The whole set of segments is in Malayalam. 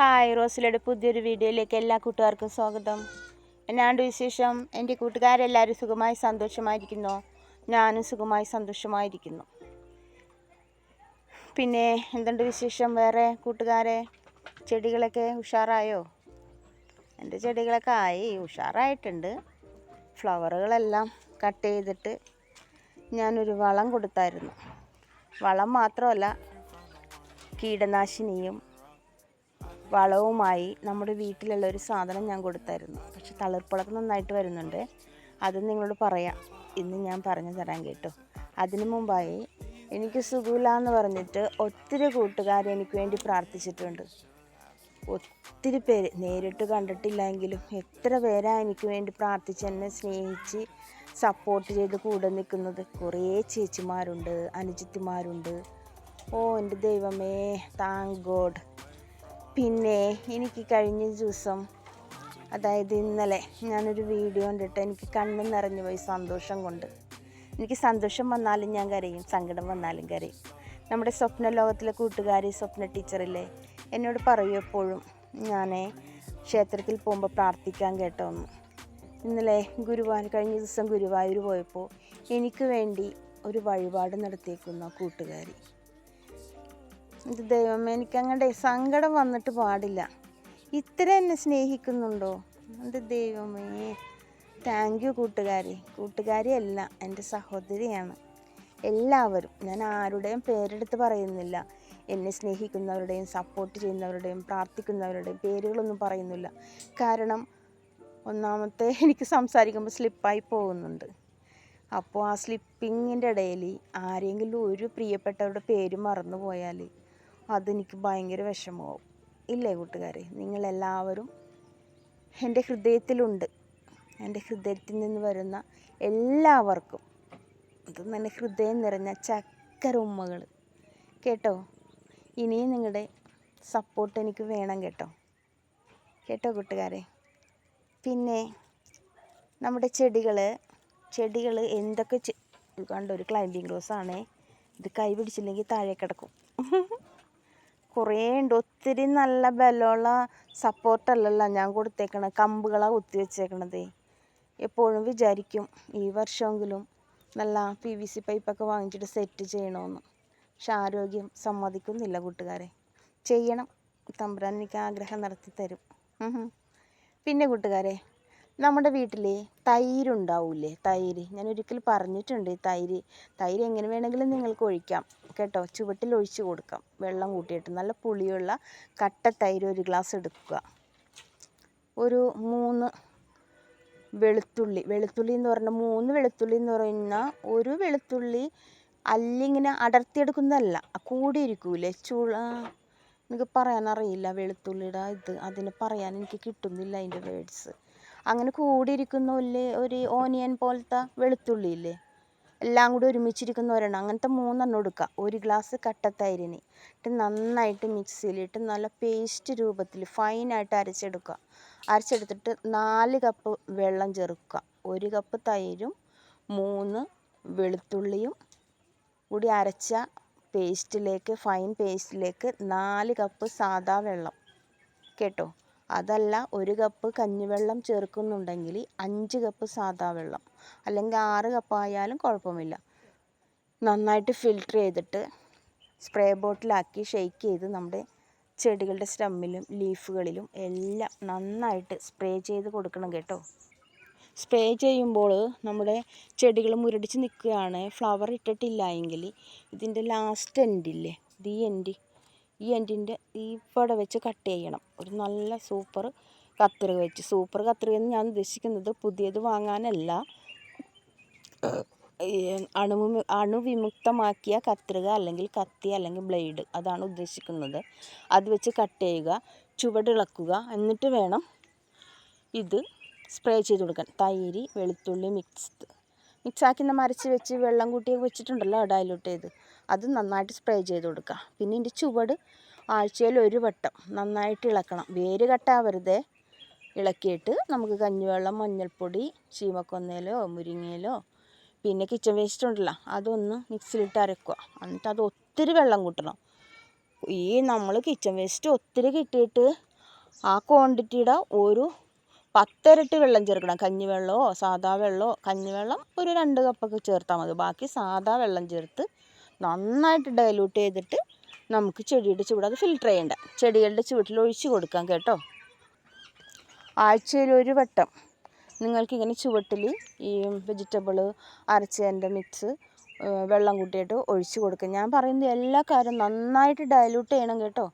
ഹായ് റോസിലയുടെ പുതിയൊരു വീഡിയോയിലേക്ക് എല്ലാ കൂട്ടുകാർക്കും സ്വാഗതം. എന്നാണ്ട് വിശേഷം? എന്റെ കൂട്ടുകാരെല്ലാവരും സുഖമായി സന്തോഷമായിരിക്കുന്നു. ഞാനും സുഖമായി സന്തോഷമായിരിക്കുന്നു. പിന്നെ എന്തുണ്ട് വിശേഷം? വേറെ കൂട്ടുകാരെ ചെടികളൊക്കെ ഉഷാറായോ? എന്റെ ചെടികളൊക്കെ ആയി ഉഷാറായിട്ടുണ്ട്. ഫ്ലവറുകളെല്ലാം കട്ട് ചെയ്തിട്ട് ഞാനൊരു വളം കൊടുത്തായിരുന്നു. വളം മാത്രമല്ല കീടനാശിനിയും വളവുമായി നമ്മുടെ വീട്ടിലുള്ള ഒരു സാധനം ഞാൻ കൊടുത്തായിരുന്നു. പക്ഷെ തളിർപ്പുളക്ക് നന്നായിട്ട് വരുന്നുണ്ട്. അത് നിങ്ങളോട് പറയാം. ഇന്ന് ഞാൻ പറഞ്ഞു തരാൻ കേട്ടോ. അതിനു മുമ്പായി എനിക്ക് സുഖമില്ല എന്ന് പറഞ്ഞിട്ട് ഒത്തിരി കൂട്ടുകാർ എനിക്ക് വേണ്ടി പ്രാർത്ഥിച്ചിട്ടുണ്ട്. ഒത്തിരി പേര് നേരിട്ട് കണ്ടിട്ടില്ലെങ്കിലും എത്ര പേരാ എനിക്ക് വേണ്ടി പ്രാർത്ഥിച്ച് എന്നെ സ്നേഹിച്ച് സപ്പോർട്ട് ചെയ്ത് കൂടെ നിൽക്കുന്നത്. കുറേ ചേച്ചിമാരുണ്ട് അനുജിത്തിമാരുണ്ട്. ഓ എന്റെ ദൈവമേ താങ്ക് ഗോഡ്. പിന്നെ എനിക്ക് കഴിഞ്ഞ ദിവസം അതായത് ഇന്നലെ ഞാനൊരു വീഡിയോ കണ്ടിട്ട് എനിക്ക് കണ്ണു നിറഞ്ഞു പോയി സന്തോഷം കൊണ്ട്. എനിക്ക് സന്തോഷം വന്നാലും ഞാൻ കരയും സങ്കടം വന്നാലും കരയും. നമ്മുടെ സ്വപ്ന ലോകത്തിലെ കൂട്ടുകാരി സ്വപ്ന ടീച്ചറില്ലേ എന്നോട് പറയും എപ്പോഴും ഞാൻ ക്ഷേത്രത്തിൽ പോകുമ്പോൾ പ്രാർത്ഥിക്കാൻ കേട്ടോന്ന്. ഇന്നലെ ഗുരുവായൂർ കഴിഞ്ഞ ദിവസം ഗുരുവായൂർ പോയപ്പോൾ എനിക്ക് വേണ്ടി ഒരു വഴിപാട് നടത്തിയേക്കുന്ന കൂട്ടുകാരി. ഇത് ദൈവമേ എനിക്കങ്ങടെ സങ്കടം വന്നിട്ട് പാടില്ല. ഇത്ര എന്നെ സ്നേഹിക്കുന്നുണ്ടോ? എന്റെ ദൈവമേ താങ്ക് യു കൂട്ടുകാരി. കൂട്ടുകാരിയല്ല എന്റെ സഹോദരിയാണ്. എല്ലാവരും ഞാൻ ആരുടെയും പേരെടുത്ത് പറയുന്നില്ല. എന്നെ സ്നേഹിക്കുന്നവരുടെയും സപ്പോർട്ട് ചെയ്യുന്നവരുടെയും പ്രാർത്ഥിക്കുന്നവരുടെയും പേരുകളൊന്നും പറയുന്നില്ല. കാരണം ഒന്നാമത്തെ എനിക്ക് സംസാരിക്കുമ്പോൾ സ്ലിപ്പായി പോകുന്നുണ്ട്. അപ്പോൾ ആ സ്ലിപ്പിങ്ങിന്റെ ഇടയിൽ ആരെങ്കിലും ഒരു പ്രിയപ്പെട്ടവരുടെ പേര് മറന്നു പോയാൽ അതെനിക്ക് ഭയങ്കര വിഷമമാവും. ഇല്ലേ കൂട്ടുകാരെ? നിങ്ങളെല്ലാവരും എന്റെ ഹൃദയത്തിലുണ്ട്. എന്റെ ഹൃദയത്തിൽ നിന്ന് വരുന്ന എല്ലാവർക്കും അത് എന്റെ ഹൃദയം നിറഞ്ഞ ചക്കര ഉമ്മകൾ കേട്ടോ? ഇനിയും നിങ്ങളുടെ സപ്പോർട്ട് എനിക്ക് വേണം കേട്ടോ. കേട്ടോ കൂട്ടുകാരെ? പിന്നെ നമ്മുടെ ചെടികൾ ചെടികൾ എന്തൊക്കെ കണ്ടോ ഒരു ക്ലോസ് ആണേ. ഇത് കൈ പിടിച്ചില്ലെങ്കിൽ താഴെ കിടക്കും. കുറേ ഉണ്ട് ഒത്തിരി നല്ല ബലമുള്ള സപ്പോർട്ട് സപ്പോർട്ടല്ലല്ലോ ഞാൻ കൊടുത്തേക്കണത് കമ്പുകളാണ് കുത്തി വെച്ചേക്കണതേ. എപ്പോഴും വിചാരിക്കും ഈ വർഷമെങ്കിലും നല്ല പി വി സി പൈപ്പൊക്കെ വാങ്ങിച്ചിട്ട് സെറ്റ് ചെയ്യണമെന്ന് പക്ഷെ ആരോഗ്യം സമ്മതിക്കുന്നില്ല കൂട്ടുകാരെ. ചെയ്യണം. തമ്പുരാൻ എനിക്ക് ആഗ്രഹം നടത്തി തരും പിന്നെ കൂട്ടുകാരെ നമ്മുടെ വീട്ടിലെ തൈരുണ്ടാവൂലേ? തൈര്. ഞാൻ ഒരിക്കൽ പറഞ്ഞിട്ടുണ്ട് തൈര്. തൈര് എങ്ങനെ വേണമെങ്കിലും നിങ്ങൾക്ക് ഒഴിക്കാം. കേട്ടോ? ചുവട്ടിൽ ഒഴിച്ച് കൊടുക്കാം. വെള്ളം കൂട്ടിയിട്ട് നല്ല പുളിയുള്ള കട്ട തൈര് ഒരു ഗ്ലാസ് എടുക്കുക. ഒരു മൂന്ന് വെളുത്തുള്ളി. വെളുത്തുള്ളി എന്ന് പറഞ്ഞാൽ മൂന്ന് വെളുത്തുള്ളി എന്ന് പറയുന്ന ഒരു വെളുത്തുള്ളി അല്ലിങ്ങനെ അടർത്തിയെടുക്കുന്നതല്ല. കൂടിയിരിക്കൂലേ? ചുള എനിക്ക് പറയാനറിയില്ല വെളുത്തുള്ളിയുടെ ഇത്. അതിന് പറയാൻ എനിക്ക് കിട്ടുന്നില്ല അതിന്റെ വേർഡ്സ് അങ്ങനെ കൂടിയിരിക്കുന്ന ഒരു ഒരു ഓനിയൻ പോലത്തെ വെളുത്തുള്ളി ഇല്ലേ എല്ലാം കൂടി ഒരുമിച്ചിരിക്കുന്ന ഒരെണ്ണം. അങ്ങനത്തെ മൂന്നെണ്ണം എടുക്കുക ഒരു ഗ്ലാസ് കട്ടത്തൈരിന്. ഇട്ട് നന്നായിട്ട് മിക്സിയിലിട്ട് നല്ല പേസ്റ്റ് രൂപത്തിൽ ഫൈനായിട്ട് അരച്ചെടുക്കുക. അരച്ചെടുത്തിട്ട് നാല് കപ്പ് വെള്ളം ചേർക്കുക. ഒരു കപ്പ് തൈരും മൂന്ന് വെളുത്തുള്ളിയും കൂടി അരച്ച പേസ്റ്റിലേക്ക് ഫൈൻ പേസ്റ്റിലേക്ക് നാല് കപ്പ് സാദാ വെള്ളം. കേട്ടോ? അതല്ല ഒരു കപ്പ് കഞ്ഞിവെള്ളം ചേർക്കുന്നുണ്ടെങ്കിൽ അഞ്ച് കപ്പ് സാദാ വെള്ളം. അല്ലെങ്കിൽ ആറ് കപ്പായാലും കുഴപ്പമില്ല. നന്നായിട്ട് ഫിൽട്ടർ ചെയ്തിട്ട് സ്പ്രേ ബോട്ടിലാക്കി ഷെയ്ക്ക് ചെയ്ത് നമ്മുടെ ചെടികളുടെ സ്റ്റമ്മിലും ലീഫുകളിലും എല്ലാം നന്നായിട്ട് സ്പ്രേ ചെയ്ത് കൊടുക്കണം കേട്ടോ. സ്പ്രേ ചെയ്യുമ്പോൾ നമ്മുടെ ചെടികൾ മുരടിച്ച് നിൽക്കുകയാണ്. ഫ്ലവർ ഇട്ടിട്ടില്ല എങ്കിൽ ഇതിന്റെ ലാസ്റ്റ് എൻഡില്ലേ ദി എൻഡ് ഈ എൻഡിന്റെ ഇവിടെ വെച്ച് കട്ട് ചെയ്യണം. ഒരു നല്ല സൂപ്പർ കത്രിക വെച്ച്. സൂപ്പർ കത്രിക എന്ന് ഞാൻ ഉദ്ദേശിക്കുന്നത് പുതിയത് വാങ്ങാനല്ല. അണുവി അണുവിമുക്തമാക്കിയ കത്രിക അല്ലെങ്കിൽ കത്തി അല്ലെങ്കിൽ ബ്ലേഡ് അതാണ് ഉദ്ദേശിക്കുന്നത്. അത് വെച്ച് കട്ട് ചെയ്യുക ചുവടിളക്കുക. എന്നിട്ട് വേണം ഇത് സ്പ്രേ ചെയ്ത് കൊടുക്കാൻ. തൈര് വെളുത്തുള്ളി മിക്സ് മിക്സാക്കി നമ്മൾ അരച്ച് വെച്ച് വെള്ളം കൂട്ടി വെച്ചിട്ടുണ്ടല്ലോ ഡയലൂട്ട് ചെയ്ത്. അത് നന്നായിട്ട് സ്പ്രേ ചെയ്ത് കൊടുക്കുക. പിന്നെ ഇതിന്റെ ചുവട് ആഴ്ചയിൽ ഒരു വട്ടം നന്നായിട്ട് ഇളക്കണം. വേര് കട്ടാവരുതേ ഇളക്കിയിട്ട് നമുക്ക് കഞ്ഞിവെള്ളം മഞ്ഞൾപ്പൊടി ചീമക്കൊന്നയിലോ മുരിങ്ങയിലോ പിന്നെ കിച്ചൺ വേസ്റ്റ് ഉണ്ടല്ലോ അതൊന്ന് മിക്സിയിലിട്ട് അരക്കുക. എന്നിട്ട് അത് ഒത്തിരി വെള്ളം കൂട്ടണം. ഈ നമ്മൾ കിച്ചൺ വേസ്റ്റ് ഒത്തിരി കിട്ടിയിട്ട് ആ ക്വാണ്ടിറ്റിയുടെ ഒരു പത്തിരട്ടി വെള്ളം ചേർക്കണം. കഞ്ഞിവെള്ളമോ സാധാ വെള്ളമോ കഞ്ഞിവെള്ളം ഒരു രണ്ട് കപ്പൊക്കെ ചേർത്താൽ മതി. ബാക്കി സാധാ വെള്ളം ചേർത്ത് നന്നായിട്ട് ഡൈലൂട്ട് ചെയ്തിട്ട് നമുക്ക് ചെടിയുടെ ചുവട് അത് ഫിൽറ്റർ ചെയ്യേണ്ട. ചെടികളുടെ ചുവട്ടിൽ ഒഴിച്ച് കൊടുക്കാം കേട്ടോ. ആഴ്ചയിൽ ഒരു വട്ടം നിങ്ങൾക്കിങ്ങനെ ചുവട്ടിൽ ഈ വെജിറ്റബിൾ അരച്ചതിന്റെ മിക്സ് വെള്ളം കൂട്ടിയിട്ട് ഒഴിച്ച് കൊടുക്കുക ഞാൻ പറയുന്നത് എല്ലാ കാര്യവും നന്നായിട്ട് ഡയലൂട്ട് ചെയ്യണം കേട്ടോ.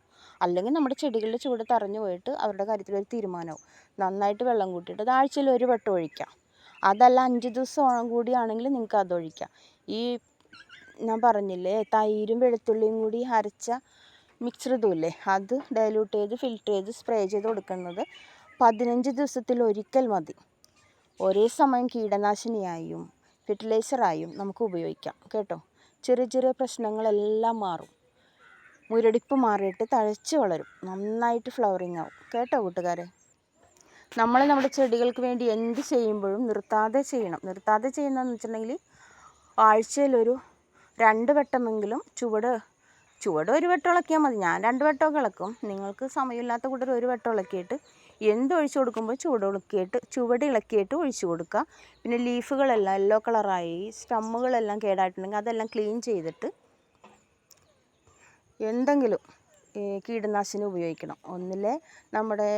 അല്ലെങ്കിൽ നമ്മുടെ ചെടികളുടെ ചൂട് തറഞ്ഞു പോയിട്ട് അവരുടെ കാര്യത്തിൽ ഒരു തീരുമാനമാവും. നന്നായിട്ട് വെള്ളം കൂട്ടിയിട്ട് അത് ആഴ്ചയിൽ ഒരു വട്ടം ഒഴിക്കാം. അതല്ല അഞ്ച് ദിവസം കൂടിയാണെങ്കിൽ നിങ്ങൾക്ക് അത് ഒഴിക്കാം. ഈ ഞാൻ പറഞ്ഞില്ലേ? തൈരും വെളുത്തുള്ളിയും കൂടി അരച്ച മിക്സർ ഇതുമില്ലേ അത് ഡയലൂട്ട് ചെയ്ത് ഫിൽറ്റർ ചെയ്ത് സ്പ്രേ ചെയ്ത് കൊടുക്കുന്നത് പതിനഞ്ച് ദിവസത്തിൽ ഒരിക്കൽ മതി. ഒരേ സമയം കീടനാശിനിയായും ഫെർട്ടിലൈസറായും നമുക്ക് ഉപയോഗിക്കാം. കേട്ടോ? ചെറിയ ചെറിയ പ്രശ്നങ്ങളെല്ലാം മാറും. മുരടിപ്പ് മാറിയിട്ട് തഴച്ച് വളരും. നന്നായിട്ട് ഫ്ലവറിങ് ആവും. കേട്ടോ കൂട്ടുകാരെ? നമ്മൾ നമ്മുടെ ചെടികൾക്ക് വേണ്ടി എന്ത് ചെയ്യുമ്പോഴും നിർത്താതെ ചെയ്യണം. നിർത്താതെ ചെയ്യുന്നതെന്ന് വെച്ചിട്ടുണ്ടെങ്കിൽ ആഴ്ചയിലൊരു രണ്ട് വട്ടമെങ്കിലും ചുവട് ചുവട് ഒരു വട്ടം ഇളക്കിയാൽ മതി. ഞാൻ രണ്ട് വട്ടമൊക്കെ ഇളക്കും. നിങ്ങൾക്ക് സമയമില്ലാത്ത കൂട്ടർ ഒരു വട്ടം ഇളക്കിയിട്ട് എന്തൊഴിച്ച് കൊടുക്കുമ്പോൾ ചുവട് ഇളക്കിയിട്ട് ചുവട് ഇളക്കിയിട്ട് ഒഴിച്ചു കൊടുക്കുക. പിന്നെ ലീഫുകളെല്ലാം യെല്ലോ കളറായി സ്റ്റമ്മുകളെല്ലാം കേടായിട്ടുണ്ടെങ്കിൽ അതെല്ലാം ക്ലീൻ ചെയ്തിട്ട് എന്തെങ്കിലും കീടനാശിനി ഉപയോഗിക്കണം. ഒന്നിലെ നമ്മുടെ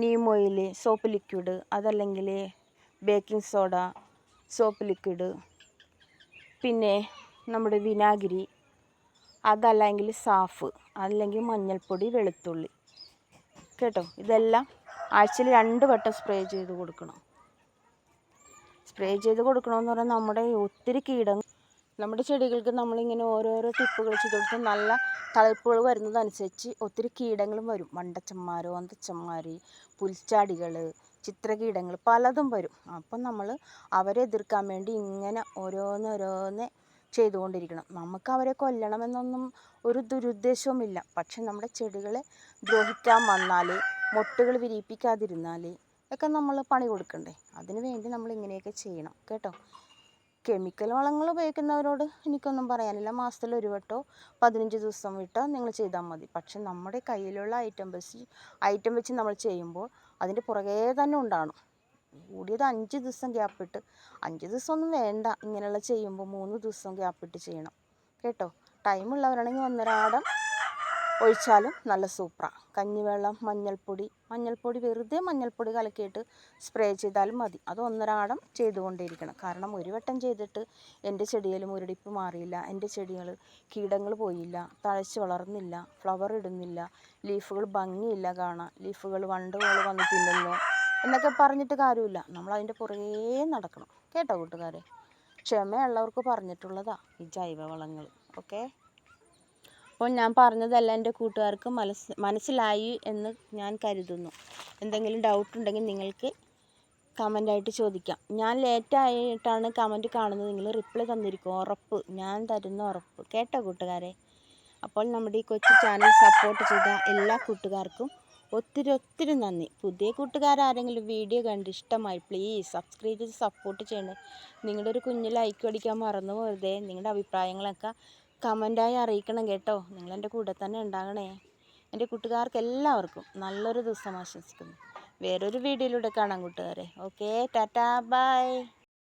നീം ഓയിൽ സോപ്പ് ലിക്വിഡ് അതല്ലെങ്കിൽ ബേക്കിംഗ് സോഡ സോപ്പ് ലിക്വിഡ് പിന്നെ നമ്മുടെ വിനാഗിരി അതല്ലെങ്കിൽ സാഫ് അല്ലെങ്കിൽ മഞ്ഞൾപ്പൊടി വെളുത്തുള്ളി. കേട്ടോ? ഇതെല്ലാം ആഴ്ചയിൽ രണ്ട് വട്ടം സ്പ്രേ ചെയ്ത് കൊടുക്കണം. സ്പ്രേ ചെയ്ത് കൊടുക്കണമെന്ന് പറഞ്ഞാൽ നമ്മുടെ ഒത്തിരി കീടങ്ങൾ നമ്മുടെ ചെടികൾക്ക് നമ്മളിങ്ങനെ ഓരോരോ ടിപ്പുകൾ ചെയ്ത് കൊടുത്ത് നല്ല തളിർപ്പുകൾ വരുന്നതനുസരിച്ച് ഒത്തിരി കീടങ്ങളും വരും. വണ്ടച്ചന്മാർ ഓന്തച്ചന്മാർ പുൽച്ചാടികൾ ചിത്രകീടങ്ങൾ പലതും വരും. അപ്പം നമ്മൾ അവരെ എതിർക്കാൻ വേണ്ടി ഇങ്ങനെ ഓരോന്നോരോന്ന് ചെയ്തുകൊണ്ടിരിക്കണം. നമുക്ക് അവരെ കൊല്ലണമെന്നൊന്നും ഒരു ദുരുദ്ദേശവുമില്ല. പക്ഷെ നമ്മുടെ ചെടികളെ ദ്രോഹിക്കാൻ വന്നാൽ മൊട്ടുകൾ വിരിയിപ്പിക്കാതിരുന്നാൽ ഒക്കെ നമ്മൾ പണി കൊടുക്കണ്ടേ? അതിനു വേണ്ടി നമ്മൾ ഇങ്ങനെയൊക്കെ ചെയ്യണം. കേട്ടോ? കെമിക്കൽ വളങ്ങൾ ഉപയോഗിക്കുന്നവരോട് എനിക്കൊന്നും പറയാനില്ല. മാസത്തിൽ ഒരു വട്ടോ പതിനഞ്ച് ദിവസം വിട്ടോ നിങ്ങൾ ചെയ്താൽ മതി. പക്ഷെ നമ്മുടെ കയ്യിലുള്ള ഐറ്റം വെച്ച് ഐറ്റം വെച്ച് നമ്മൾ ചെയ്യുമ്പോൾ അതിന്റെ പുറകെ തന്നെ ഉണ്ടാകണം കൂടിയത് അഞ്ച് ദിവസം ഗ്യാപ്പിട്ട് അഞ്ച് ദിവസമൊന്നും വേണ്ട. ഇങ്ങനെയുള്ള ചെയ്യുമ്പോൾ മൂന്ന് ദിവസം ഗ്യാപ്പിട്ട് ചെയ്യണം. കേട്ടോ? ടൈമുള്ളവരാണെങ്കിൽ ഒന്നരാടം ഒഴിച്ചാലും നല്ല സൂപ്പറാണ് കഞ്ഞിവെള്ളം മഞ്ഞൾപ്പൊടി മഞ്ഞൾപ്പൊടി വെറുതെ മഞ്ഞൾപ്പൊടി കലക്കിയിട്ട് സ്പ്രേ ചെയ്താലും മതി. അത് ഒന്നരാടം ചെയ്തുകൊണ്ടേയിരിക്കണം. കാരണം ഒരു വട്ടം ചെയ്തിട്ട് എന്റെ ചെടിയിൽ മുരടിപ്പ് മാറിയില്ല എന്റെ ചെടികൾ കീടങ്ങൾ പോയില്ല തഴച്ച് വളർന്നില്ല ഫ്ലവർ ഇടുന്നില്ല ലീഫുകൾ ഭംഗിയില്ല കാണാൻ ലീഫുകൾ വണ്ടുകൾ വന്ന് തിന്നുന്നു എന്നൊക്കെ പറഞ്ഞിട്ട് കാര്യമില്ല. നമ്മൾ അതിന്റെ പുറകേ നടക്കണം. കേട്ടോ കൂട്ടുകാരെ? ക്ഷമയുള്ളവർക്ക് പറഞ്ഞിട്ടുള്ളതാണ് ഈ ജൈവവളങ്ങൾ. ഓക്കെ? അപ്പോൾ ഞാൻ പറഞ്ഞതെല്ലാം എന്റെ കൂട്ടുകാർക്ക് മനസ് മനസ്സിലായി എന്ന് ഞാൻ കരുതുന്നു. എന്തെങ്കിലും ഡൗട്ട് ഉണ്ടെങ്കിൽ നിങ്ങൾക്ക് കമന്റായിട്ട് ചോദിക്കാം. ഞാൻ ലേറ്റായിട്ടാണ് കമന്റ് കാണുന്നത്. നിങ്ങൾ റിപ്ലൈ തന്നിരിക്കും. ഉറപ്പ്. ഞാൻ തരുന്ന ഉറപ്പ്. കേട്ടോ കൂട്ടുകാരെ? അപ്പോൾ നമ്മുടെ ഈ കൊച്ചു ചാനൽ സപ്പോർട്ട് ചെയ്ത എല്ലാ കൂട്ടുകാർക്കും ഒത്തിരി ഒത്തിരി നന്ദി. പുതിയ കൂട്ടുകാരാരെങ്കിലും വീഡിയോ കണ്ട് ഇഷ്ടമായി പ്ലീസ് സബ്സ്ക്രൈബ് ചെയ്ത് സപ്പോർട്ട് ചെയ്യണേ. നിങ്ങളുടെ ഒരു കുഞ്ഞു ലൈക്ക് അടിക്കാൻ മറന്നു പോകരുതേ നിങ്ങളുടെ അഭിപ്രായങ്ങളൊക്കെ കമന്റായി അറിയിക്കണം കേട്ടോ. നിങ്ങൾ എന്റെ കൂടെ തന്നെ ഉണ്ടാകണേ. എന്റെ കൂട്ടുകാർക്ക് എല്ലാവർക്കും നല്ലൊരു ദിവസം ആശംസിക്കുന്നു. വേറൊരു വീഡിയോയിലൂടെ കാണാം കൂട്ടുകാരെ. Okay tata bye.